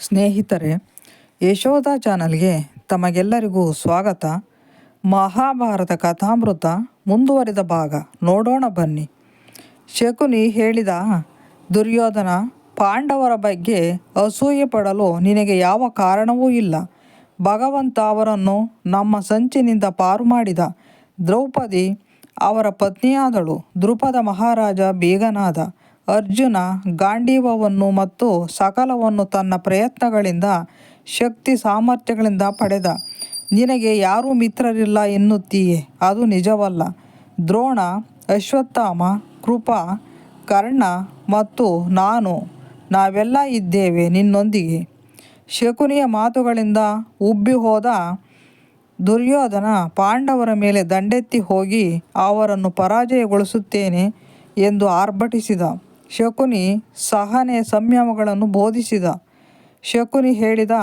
ಸ್ನೇಹಿತರೆ, ಯಶೋಧ ಚಾನಲ್ಗೆ ತಮಗೆಲ್ಲರಿಗೂ ಸ್ವಾಗತ. ಮಹಾಭಾರತ ಕಥಾಮೃತ ಮುಂದುವರಿದ ಭಾಗ. ನೋಡೋಣ ಬನ್ನಿ. ಶಕುನಿ ಹೇಳಿದ ದುರ್ಯೋಧನ ಪಾಂಡವರ ಬಗ್ಗೆ ಅಸೂಯೆ ಪಡಲು ನಿನಗೆ ಯಾವ ಕಾರಣವೂ ಇಲ್ಲ. ಭಗವಂತ ಅವರನ್ನು ನಮ್ಮ ಸಂಚಿನಿಂದ ಪಾರು ಮಾಡಿದ ದ್ರೌಪದಿ ಅವರ ಪತ್ನಿಯಾದಳು. ದ್ರುಪದ ಮಹಾರಾಜ ಬೇಗನಾದ ಅರ್ಜುನ ಗಾಂಡೀವವನ್ನು ಮತ್ತು ಸಕಲವನ್ನು ತನ್ನ ಪ್ರಯತ್ನಗಳಿಂದ, ಶಕ್ತಿ ಸಾಮರ್ಥ್ಯಗಳಿಂದ ಪಡೆದ. ನಿನಗೆ ಯಾರೂ ಮಿತ್ರರಿಲ್ಲ ಎನ್ನುತ್ತೀಯೇ? ಅದು ನಿಜವಲ್ಲ. ದ್ರೋಣ, ಅಶ್ವತ್ಥಾಮ, ಕೃಪಾ, ಕರ್ಣ ಮತ್ತು ನಾನು, ನಾವೆಲ್ಲ ಇದ್ದೇವೆ ನಿನ್ನೊಂದಿಗೆ. ಶಕುನಿಯ ಮಾತುಗಳಿಂದ ಉಬ್ಬಿ ಹೋದ ದುರ್ಯೋಧನ ಪಾಂಡವರ ಮೇಲೆ ದಂಡೆತ್ತಿ ಹೋಗಿ ಅವರನ್ನು ಪರಾಜಯಗೊಳಿಸುತ್ತೇನೆ ಎಂದು ಆರ್ಭಟಿಸಿದ. ಶಕುನಿ ಸಹನೆ ಸಂಯಮಗಳನ್ನು ಬೋಧಿಸಿದ. ಶಕುನಿ ಹೇಳಿದ,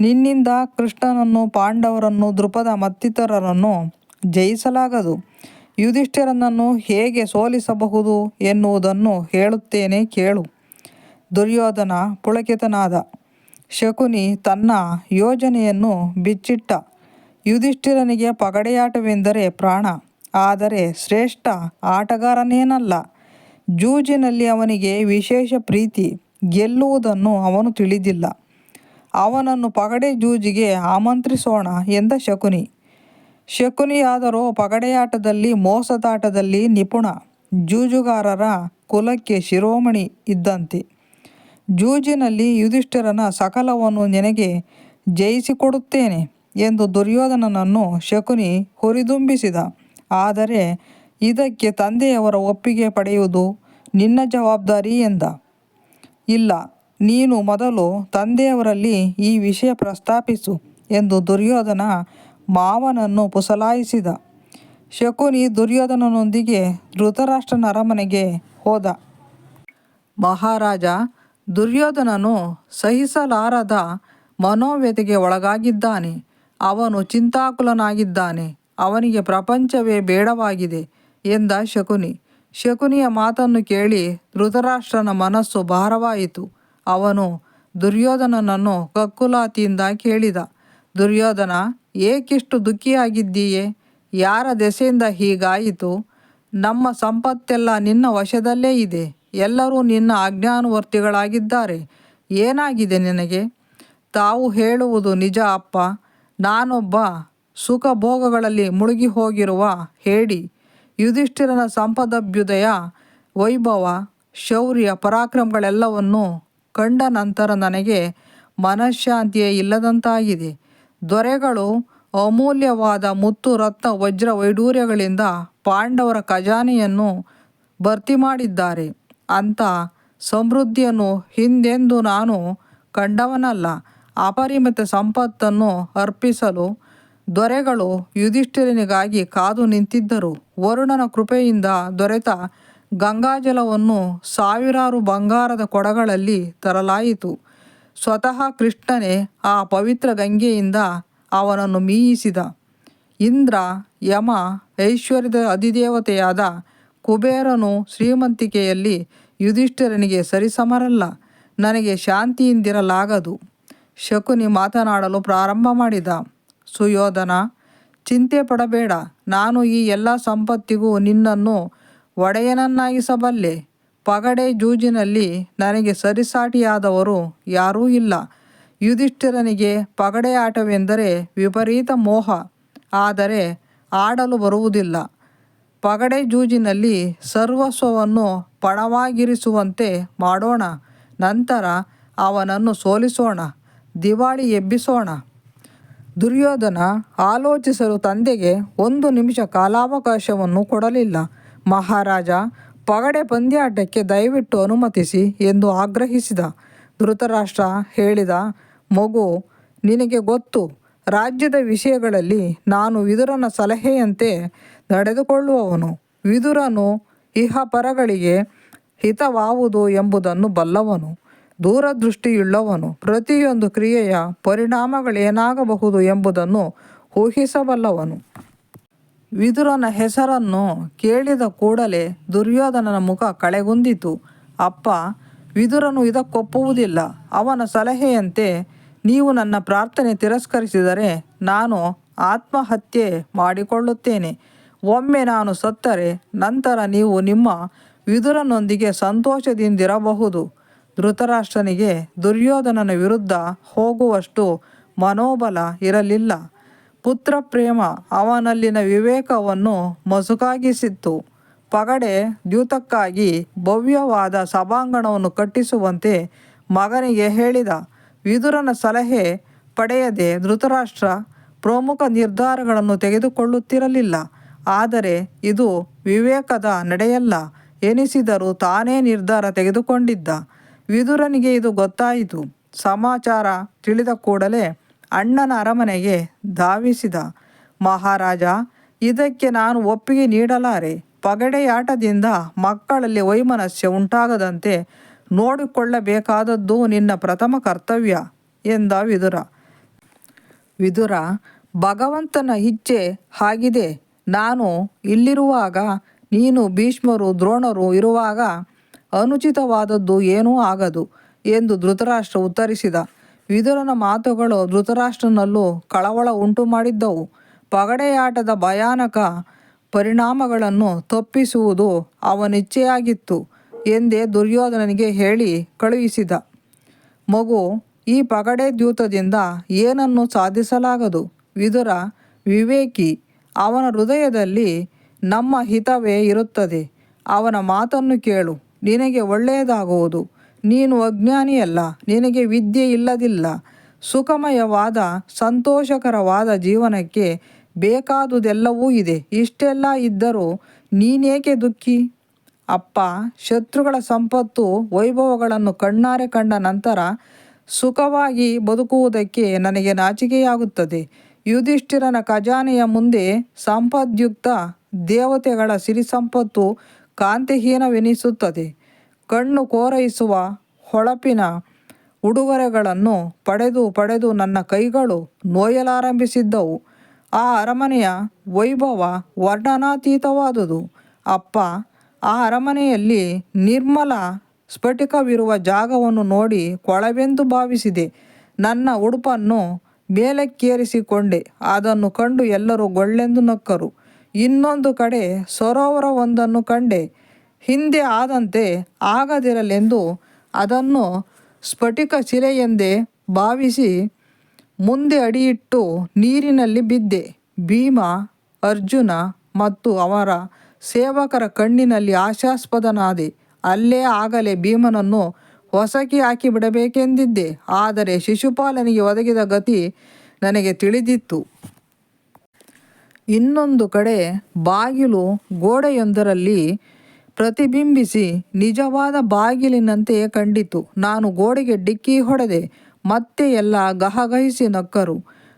ನಿನ್ನಿಂದ ಕೃಷ್ಣನನ್ನು, ಪಾಂಡವರನ್ನು ದೃಪದ ಮತ್ತಿತರರನ್ನು ಜಯಿಸಲಾಗದು. ಯುಧಿಷ್ಠಿರನನ್ನು ಹೇಗೆ ಸೋಲಿಸಬಹುದು ಎನ್ನುವುದನ್ನು ಹೇಳುತ್ತೇನೆ ಕೇಳು. ದುರ್ಯೋಧನ ಪುಳಕಿತನಾದ. ಶಕುನಿ ತನ್ನ ಯೋಜನೆಯನ್ನು ಬಿಚ್ಚಿಟ್ಟ. ಯುಧಿಷ್ಠಿರನಿಗೆ ಪಗಡೆಯಾಟವೆಂದರೆ ಪ್ರಾಣ, ಆದರೆ ಶ್ರೇಷ್ಠ ಆಟಗಾರನೇನಲ್ಲ. ಜೂಜಿನಲ್ಲಿ ಅವನಿಗೆ ವಿಶೇಷ ಪ್ರೀತಿ, ಗೆಲ್ಲುವುದನ್ನು ಅವನು ತಿಳಿದಿಲ್ಲ. ಅವನನ್ನು ಪಗಡೆ ಜೂಜಿಗೆ ಆಮಂತ್ರಿಸೋಣ ಎಂದ ಶಕುನಿ. ಶಕುನಿಯಾದರೂ ಪಗಡೆಯಾಟದಲ್ಲಿ, ಮೋಸದಾಟದಲ್ಲಿ ನಿಪುಣ. ಜೂಜುಗಾರರ ಕುಲಕ್ಕೆ ಶಿರೋಮಣಿ ಇದ್ದಂತೆ. ಜೂಜಿನಲ್ಲಿ ಯುಧಿಷ್ಠಿರನ ಸಕಲವನ್ನು ನಿನಗೆ ಜಯಿಸಿಕೊಡುತ್ತೇನೆ ಎಂದು ದುರ್ಯೋಧನನನ್ನು ಶಕುನಿ ಹುರಿದುಂಬಿಸಿದ. ಆದರೆ ಇದಕ್ಕೆ ತಂದೆಯವರ ಒಪ್ಪಿಗೆ ಪಡೆಯುವುದು ನಿನ್ನ ಜವಾಬ್ದಾರಿ ಎಂದ. ಇಲ್ಲ, ನೀನು ಮೊದಲು ತಂದೆಯವರಲ್ಲಿ ಈ ವಿಷಯ ಪ್ರಸ್ತಾಪಿಸು ಎಂದು ದುರ್ಯೋಧನ ಮಾವನನ್ನು ಪುಸಲಾಯಿಸಿದ. ಶಕುನಿ ದುರ್ಯೋಧನನೊಂದಿಗೆ ಧೃತರಾಷ್ಟ್ರನ ಅರಮನೆಗೆ ಹೋದ. ಮಹಾರಾಜ, ದುರ್ಯೋಧನನು ಸಹಿಸಲಾರದ ಮನೋವ್ಯತೆಗೆ ಒಳಗಾಗಿದ್ದಾನೆ. ಅವನು ಚಿಂತಾಕುಲನಾಗಿದ್ದಾನೆ. ಅವನಿಗೆ ಪ್ರಪಂಚವೇ ಬೇಡವಾಗಿದೆ. ಎಂದ ಶಕುನಿ. ಶಕುನಿಯ ಮಾತನ್ನು ಕೇಳಿ ಧೃತರಾಷ್ಟ್ರನ ಮನಸ್ಸು ಭಾರವಾಯಿತು. ಅವನು ದುರ್ಯೋಧನನನ್ನು ಕಕ್ಕುಲಾತಿಯಿಂದ ಕೇಳಿದ, ದುರ್ಯೋಧನ, ಏಕಿಷ್ಟು ದುಃಖಿಯಾಗಿದ್ದೀಯೇ? ಯಾರ ದೆಸೆಯಿಂದ ಹೀಗಾಯಿತು? ನಮ್ಮ ಸಂಪತ್ತೆಲ್ಲ ನಿನ್ನ ವಶದಲ್ಲೇ ಇದೆ. ಎಲ್ಲರೂ ನಿನ್ನ ಅಜ್ಞಾನುವರ್ತಿಗಳಾಗಿದ್ದಾರೆ ಏನಾಗಿದೆ ನಿನಗೆ? ತಾವು ಹೇಳುವುದು ನಿಜ ಅಪ್ಪ. ನಾನೊಬ್ಬ ಸುಖ ಭೋಗಗಳಲ್ಲಿ ಮುಳುಗಿ ಹೋಗಿರುವ ಹೇಡಿ. ಯುಧಿಷ್ಠಿರನ ಸಂಪದಭ್ಯುದಯ, ವೈಭವ, ಶೌರ್ಯ, ಪರಾಕ್ರಮಗಳೆಲ್ಲವನ್ನು ಕಂಡ ನಂತರ ನನಗೆ ಮನಃಶಾಂತಿಯೇ ಇಲ್ಲದಂತಾಗಿದೆ. ದೊರೆಗಳು ಅಮೂಲ್ಯವಾದ ಮುತ್ತು, ರತ್ನ, ವಜ್ರ ವೈಡೂರ್ಯಗಳಿಂದ ಪಾಂಡವರ ಖಜಾನೆಯನ್ನು ಭರ್ತಿ ಮಾಡಿದ್ದಾರೆ. ಅಂಥ ಸಮೃದ್ಧಿಯನ್ನು ಹಿಂದೆಂದು ನಾನು ಕಂಡವನಲ್ಲ. ಅಪರಿಮಿತ ಸಂಪತ್ತನ್ನು ಅರ್ಪಿಸಲು ದೊರೆಗಳು ಯುಧಿಷ್ಠಿರನಿಗಾಗಿ ಕಾದು ನಿಂತಿದ್ದರು. ವರುಣನ ಕೃಪೆಯಿಂದ ದೊರೆತ ಗಂಗಾಜಲವನ್ನು ಸಾವಿರಾರು ಬಂಗಾರದ ಕೊಡಗಳಲ್ಲಿ ತರಲಾಯಿತು. ಸ್ವತಃ ಕೃಷ್ಣನೇ ಆ ಪವಿತ್ರ ಗಂಗೆಯಿಂದ ಅವನನ್ನು ಮೀಯಿಸಿದ. ಇಂದ್ರ, ಯಮ, ಐಶ್ವರ್ಯದ ಅಧಿದೇವತೆಯಾದ ಕುಬೇರನು ಶ್ರೀಮಂತಿಕೆಯಲ್ಲಿ ಯುಧಿಷ್ಠಿರನಿಗೆ ಸರಿಸಮರಲ್ಲ, ನನಗೆ ಶಾಂತಿಯಿಂದಿರಲಾಗದು. ಶಕುನಿ ಮಾತನಾಡಲು ಪ್ರಾರಂಭ ಮಾಡಿದ. ಸುಯೋಧನ, ಚಿಂತೆ ಪಡಬೇಡ. ನಾನು ಈ ಎಲ್ಲ ಸಂಪತ್ತಿಗೂ ನಿನ್ನನ್ನು ಒಡೆಯನನ್ನಾಗಿಸಬಲ್ಲೆ. ಪಗಡೆ ಜೂಜಿನಲ್ಲಿ ನನಗೆ ಸರಿಸಾಟಿಯಾದವರು ಯಾರೂ ಇಲ್ಲ. ಯುಧಿಷ್ಠಿರನಿಗೆ ಪಗಡೆ ಆಟವೆಂದರೆ ವಿಪರೀತ ಮೋಹ. ಆದರೆ ಆಡಲು ಬರುವುದಿಲ್ಲ. ಪಗಡೆ ಜೂಜಿನಲ್ಲಿ ಸರ್ವಸ್ವವನ್ನು ಪಣವಾಗಿರಿಸುವಂತೆ ಮಾಡೋಣ. ನಂತರ ಅವನನ್ನು ಸೋಲಿಸೋಣ. ದಿವಾಳಿ ಎಬ್ಬಿಸೋಣ. ದುರ್ಯೋಧನ ಆಲೋಚಿಸಲು ತಂದೆಗೆ ಒಂದು ನಿಮಿಷ ಕಾಲಾವಕಾಶವನ್ನು ಕೊಡಲಿಲ್ಲ. ಮಹಾರಾಜ, ಪಗಡೆ ಪಂದ್ಯಾಟಕ್ಕೆ ದಯವಿಟ್ಟು ಅನುಮತಿಸಿ ಎಂದು ಆಗ್ರಹಿಸಿದ. ಧೃತರಾಷ್ಟ್ರ ಹೇಳಿದ, ಮಗು, ನಿನಗೆ ಗೊತ್ತು, ರಾಜ್ಯದ ವಿಷಯಗಳಲ್ಲಿ ನಾನು ವಿದುರನ ಸಲಹೆಯಂತೆ ನಡೆದುಕೊಳ್ಳುವವನು. ವಿದುರನು ಇಹಪರಗಳಿಗೆ ಹಿತವಾವುದು ಎಂಬುದನ್ನು ಬಲ್ಲವನು. ದೂರದೃಷ್ಟಿಯುಳ್ಳವನು. ಪ್ರತಿಯೊಂದು ಕ್ರಿಯೆಯ ಪರಿಣಾಮಗಳೇನಾಗಬಹುದು ಎಂಬುದನ್ನು ಊಹಿಸಬಲ್ಲವನು. ವಿದುರನ ಹೆಸರನ್ನು ಕೇಳಿದ ಕೂಡಲೇ ದುರ್ಯೋಧನನ ಮುಖ ಕಳೆಗುಂದಿತು. ಅಪ್ಪ, ವಿದುರನು ಇದಕ್ಕೊಪ್ಪುವುದಿಲ್ಲ. ಅವನ ಸಲಹೆಯಂತೆ ನೀವು ನನ್ನ ಪ್ರಾರ್ಥನೆ ತಿರಸ್ಕರಿಸಿದರೆ ನಾನು ಆತ್ಮಹತ್ಯೆ ಮಾಡಿಕೊಳ್ಳುತ್ತೇನೆ. ಒಮ್ಮೆ ನಾನು ಸತ್ತರೆ, ನಂತರ ನೀವು ನಿಮ್ಮ ವಿದುರನೊಂದಿಗೆ ಸಂತೋಷದಿಂದಿರಬಹುದು. ಧೃತರಾಷ್ಟ್ರನಿಗೆ ದುರ್ಯೋಧನನ ವಿರುದ್ಧ ಹೋಗುವಷ್ಟು ಮನೋಬಲ ಇರಲಿಲ್ಲ. ಪುತ್ರ ಪ್ರೇಮ ಅವನಲ್ಲಿನ ವಿವೇಕವನ್ನು ಮಸುಕಾಗಿಸಿತ್ತು. ಪಗಡೆ ದ್ಯೂತಕ್ಕಾಗಿ ಭವ್ಯವಾದ ಸಭಾಂಗಣವನ್ನು ಕಟ್ಟಿಸುವಂತೆ ಮಗನಿಗೆ ಹೇಳಿದ. ವಿದುರನ ಸಲಹೆ ಪಡೆಯದೆ ಧೃತರಾಷ್ಟ್ರ ಪ್ರಮುಖ ನಿರ್ಧಾರಗಳನ್ನು ತೆಗೆದುಕೊಳ್ಳುತ್ತಿರಲಿಲ್ಲ. ಆದರೆ ಇದು ವಿವೇಕದ ನಡೆಯಲ್ಲ ಎನಿಸಿದರೂ ತಾನೇ ನಿರ್ಧಾರ ತೆಗೆದುಕೊಂಡಿದ್ದ. ವಿದುರನಿಗೆ ಇದು ಗೊತ್ತಾಯಿತು. ಸಮಾಚಾರ ತಿಳಿದ ಕೂಡಲೇ ಅಣ್ಣನ ಅರಮನೆಗೆ ಧಾವಿಸಿದ. ಮಹಾರಾಜ, ಇದಕ್ಕೆ ನಾನು ಒಪ್ಪಿಗೆ ನೀಡಲಾರೆ. ಪಗಡೆಯಾಟದಿಂದ ಮಕ್ಕಳಲ್ಲಿ ವೈಮನಸ್ಯ ಉಂಟಾಗದಂತೆ ನೋಡಿಕೊಳ್ಳಬೇಕಾದದ್ದು ನಿನ್ನ ಪ್ರಥಮ ಕರ್ತವ್ಯ ಎಂದ ವಿದುರ. ವಿದುರ, ಭಗವಂತನ ಇಚ್ಛೆ ಹಾಗಿದೆ. ನಾನು ಇಲ್ಲಿರುವಾಗ ನೀನು ಭೀಷ್ಮರು ದ್ರೋಣರು ಇರುವಾಗ ಅನುಚಿತವಾದದ್ದು ಏನೂ ಆಗದು ಎಂದು ಧೃತರಾಷ್ಟ್ರ ಉತ್ತರಿಸಿದ. ವಿದುರನ ಮಾತುಗಳು ಧೃತರಾಷ್ಟ್ರನಲ್ಲೂ ಕಳವಳ ಉಂಟು ಮಾಡಿದ್ದವು ಪಗಡೆಯಾಟದ ಭಯಾನಕ ಪರಿಣಾಮಗಳನ್ನು ತಪ್ಪಿಸುವುದು ಅವನಿಚ್ಛೆಯಾಗಿತ್ತು ಎಂದೇ ದುರ್ಯೋಧನನಿಗೆ ಹೇಳಿ ಕಳುಹಿಸಿದ. ಮಗು, ಈ ಪಗಡೆ ದ್ಯೂತದಿಂದ ಏನನ್ನು ಸಾಧಿಸಲಾಗದು? ವಿದುರ, ವಿವೇಕಿ, ಅವನ ಹೃದಯದಲ್ಲಿ ನಮ್ಮ ಹಿತವೇ ಇರುತ್ತದೆ. ಅವನ ಮಾತನ್ನು ಕೇಳು. ನಿನಗೆ ಒಳ್ಳೆಯದಾಗುವುದು. ನೀನು ಅಜ್ಞಾನಿಯಲ್ಲ, ನಿನಗೆ ವಿದ್ಯೆ ಇಲ್ಲದಿಲ್ಲ. ಸುಖಮಯವಾದ, ಸಂತೋಷಕರವಾದ ಜೀವನಕ್ಕೆ ಬೇಕಾದುದೆಲ್ಲವೂ ಇದೆ. ಇಷ್ಟೆಲ್ಲ ಇದ್ದರೂ ನೀನೇಕೆ ದುಃಖಿ? ಅಪ್ಪ, ಶತ್ರುಗಳ ಸಂಪತ್ತು, ವೈಭವಗಳನ್ನು ಕಣ್ಣಾರೆ ಕಂಡ ನಂತರ ಸುಖವಾಗಿ ಬದುಕುವುದಕ್ಕೆ ನನಗೆ ನಾಚಿಕೆಯಾಗುತ್ತದೆ. ಯುಧಿಷ್ಠಿರನ ಖಜಾನೆಯ ಮುಂದೆ ಸಂಪದ್ಯುಕ್ತ ದೇವತೆಗಳ ಸಿರಿ ಸಂಪತ್ತು ಕಾಂತಿಹೀನವೆನಿಸುತ್ತದೆ. ಕಣ್ಣು ಕೋರೈಸುವ ಹೊಳಪಿನ ಉಡುಗೊರೆಗಳನ್ನು ಪಡೆದು ಪಡೆದು ನನ್ನ ಕೈಗಳು ನೋಯಲಾರಂಭಿಸಿದ್ದವು. ಆ ಅರಮನೆಯ ವೈಭವ ವರ್ಣನಾತೀತವಾದುದು. ಅಪ್ಪ, ಆ ಅರಮನೆಯಲ್ಲಿ ನಿರ್ಮಲ ಸ್ಫಟಿಕವಿರುವ ಜಾಗವನ್ನು ನೋಡಿ ಕೊಳವೆಂದು ಭಾವಿಸಿದೆ. ನನ್ನ ಉಡುಪನ್ನು ಮೇಲಕ್ಕೇರಿಸಿಕೊಂಡೆ. ಅದನ್ನು ಕಂಡು ಎಲ್ಲರೂ ಗೊಳ್ಳೆಂದು ನಕ್ಕರು. ಇನ್ನೊಂದು ಕಡೆ ಸರೋವರವೊಂದನ್ನು ಕಂಡೆ. ಹಿಂದೆ ಆದಂತೆ ಆಗದಿರಲೆಂದು ಅದನ್ನು ಸ್ಫಟಿಕ ಶಿಲೆಯೆಂದೇ ಭಾವಿಸಿ ಮುಂದೆ ಅಡಿಯಿಟ್ಟು ನೀರಿನಲ್ಲಿ ಬಿದ್ದೆ. ಭೀಮ, ಅರ್ಜುನ ಮತ್ತು ಅವರ ಸೇವಕರ ಕಣ್ಣಿನಲ್ಲಿ ಆಶಾಸ್ಪದನಾದೆ. ಅಲ್ಲೇ ಆಗಲೇ ಭೀಮನನ್ನು ಹೊಸಕಿ ಹಾಕಿ ಬಿಡಬೇಕೆಂದಿದ್ದೆ ಆದರೆ ಶಿಶುಪಾಲನಿಗೆ ಒದಗಿದ ಗತಿ ನನಗೆ ತಿಳಿದಿತ್ತು. ಇನ್ನೊಂದು ಕಡೆ ಬಾಗಿಲು ಗೋಡೆಯೊಂದರಲ್ಲಿ ಪ್ರತಿಬಿಂಬಿಸಿ ನಿಜವಾದ ಬಾಗಿಲಿನಂತೆ ಕಂಡಿತು. ನಾನು ಗೋಡೆಗೆ ಡಿಕ್ಕಿ ಹೊಡೆದೆ, ಮತ್ತೆ ಎಲ್ಲ ಗಹಗಹಿಸಿ ನಕ್ಕರು.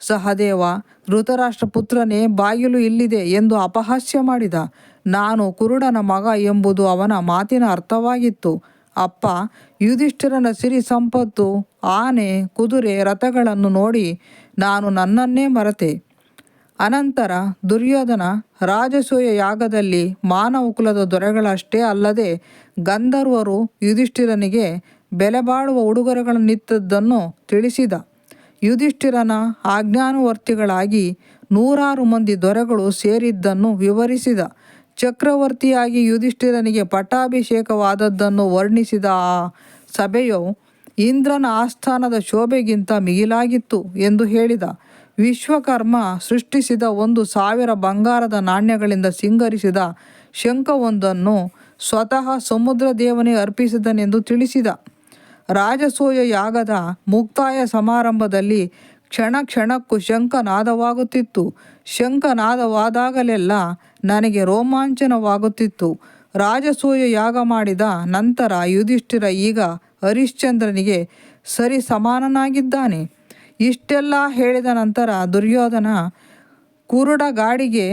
ಸಹದೇವ, ಧೃತರಾಷ್ಟ್ರಪುತ್ರನೇ, ಬಾಗಿಲು ಇಲ್ಲಿದೆ ಎಂದು ಅಪಹಾಸ್ಯ ಮಾಡಿದ. ನಾನು ಕುರುಡನ ಮಗ ಎಂಬುದು ಅವನ ಮಾತಿನ ಅರ್ಥವಾಗಿತ್ತು. ಅಪ್ಪ, ಯುಧಿಷ್ಠಿರನ ಸಿರಿ ಸಂಪತ್ತು, ಆನೆ, ಕುದುರೆ, ರಥಗಳನ್ನು ನೋಡಿ ನಾನು ನನ್ನನ್ನೇ ಮರೆತೆ. ಅನಂತರ ದುರ್ಯೋಧನ ರಾಜಸೂಯ ಯಾಗದಲ್ಲಿ ಮಾನವ ಕುಲದ ದೊರೆಗಳಷ್ಟೇ ಅಲ್ಲದೆ ಗಂಧರ್ವರು ಯುಧಿಷ್ಠಿರನಿಗೆ ಬೆಲೆಬಾಳುವ ಉಡುಗೊರೆಗಳನ್ನಿತ್ತದ್ದನ್ನು ತಿಳಿಸಿದ. ಯುಧಿಷ್ಠಿರನ ಆಜ್ಞಾನುವರ್ತಿಗಳಾಗಿ ನೂರಾರು ಮಂದಿ ದೊರೆಗಳು ಸೇರಿದ್ದನ್ನು ವಿವರಿಸಿದ. ಚಕ್ರವರ್ತಿಯಾಗಿ ಯುಧಿಷ್ಠಿರನಿಗೆ ಪಟ್ಟಾಭಿಷೇಕವಾದದ್ದನ್ನು ವರ್ಣಿಸಿದ ಆ ಸಭೆಯು ಇಂದ್ರನ ಆಸ್ಥಾನದ ಶೋಭೆಗಿಂತ ಮಿಗಿಲಾಗಿತ್ತು ಎಂದು ಹೇಳಿದ. ವಿಶ್ವಕರ್ಮ ಸೃಷ್ಟಿಸಿದ ಒಂದು ಸಾವಿರ ಬಂಗಾರದ ನಾಣ್ಯಗಳಿಂದ ಸಿಂಗರಿಸಿದ ಶಂಖವೊಂದನ್ನು ಸ್ವತಃ ಸಮುದ್ರ ದೇವನೇ ಅರ್ಪಿಸಿದನೆಂದು ತಿಳಿಸಿದ. ರಾಜಸೂಯ ಯಾಗದ ಮುಕ್ತಾಯ ಸಮಾರಂಭದಲ್ಲಿ ಕ್ಷಣ ಕ್ಷಣಕ್ಕೂ ಶಂಖನಾದವಾಗುತ್ತಿತ್ತು. ಶಂಖನಾದವಾದಾಗಲೆಲ್ಲ ನನಗೆ ರೋಮಾಂಚನವಾಗುತ್ತಿತ್ತು. ರಾಜಸೂಯ ಯಾಗ ಮಾಡಿದ ನಂತರ ಯುಧಿಷ್ಠಿರ ಈಗ ಹರಿಶ್ಚಂದ್ರನಿಗೆ ಸರಿ ಸಮಾನನಾಗಿದ್ದಾನೆ ಇಷ್ಟೆಲ್ಲ ಹೇಳಿದ ನಂತರ ದುರ್ಯೋಧನ ಕುರುಡ ಗಾಡಿಗೆ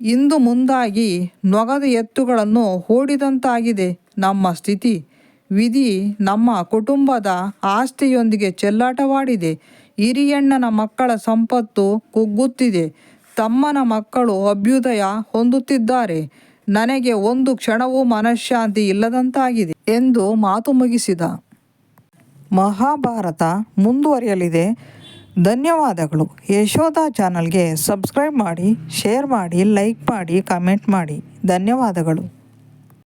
ಇಂದು ಮುಂದಾಗಿ ನೊಗದ ಎತ್ತುಗಳನ್ನು ಹೂಡಿದಂತಾಗಿದೆ. ನಮ್ಮ ಸ್ಥಿತಿ, ವಿಧಿ ನಮ್ಮ ಕುಟುಂಬದ ಆಸ್ತಿಯೊಂದಿಗೆ ಚೆಲ್ಲಾಟವಾಡಿದೆ. ಹಿರಿಯಣ್ಣನ ಮಕ್ಕಳ ಸಂಪತ್ತು ಕುಗ್ಗುತ್ತಿದೆ. ತಮ್ಮನ ಮಕ್ಕಳು ಅಭ್ಯುದಯ ಹೊಂದುತ್ತಿದ್ದಾರೆ. ನನಗೆ ಒಂದು ಕ್ಷಣವೂ ಮನಃಶಾಂತಿ ಇಲ್ಲದಂತಾಗಿದೆ ಎಂದು ಮಾತು ಮುಗಿಸಿದ. ಮಹಾಭಾರತ ಮುಂದುವರಿಯಲಿದೆ. ಧನ್ಯವಾದಗಳು. ಯಶೋಧ ಚಾನಲ್ಗೆ ಸಬ್ಸ್ಕ್ರೈಬ್ ಮಾಡಿ ಶೇರ್ ಮಾಡಿ ಲೈಕ್ ಮಾಡಿ ಕಮೆಂಟ್ ಮಾಡಿ. ಧನ್ಯವಾದಗಳು.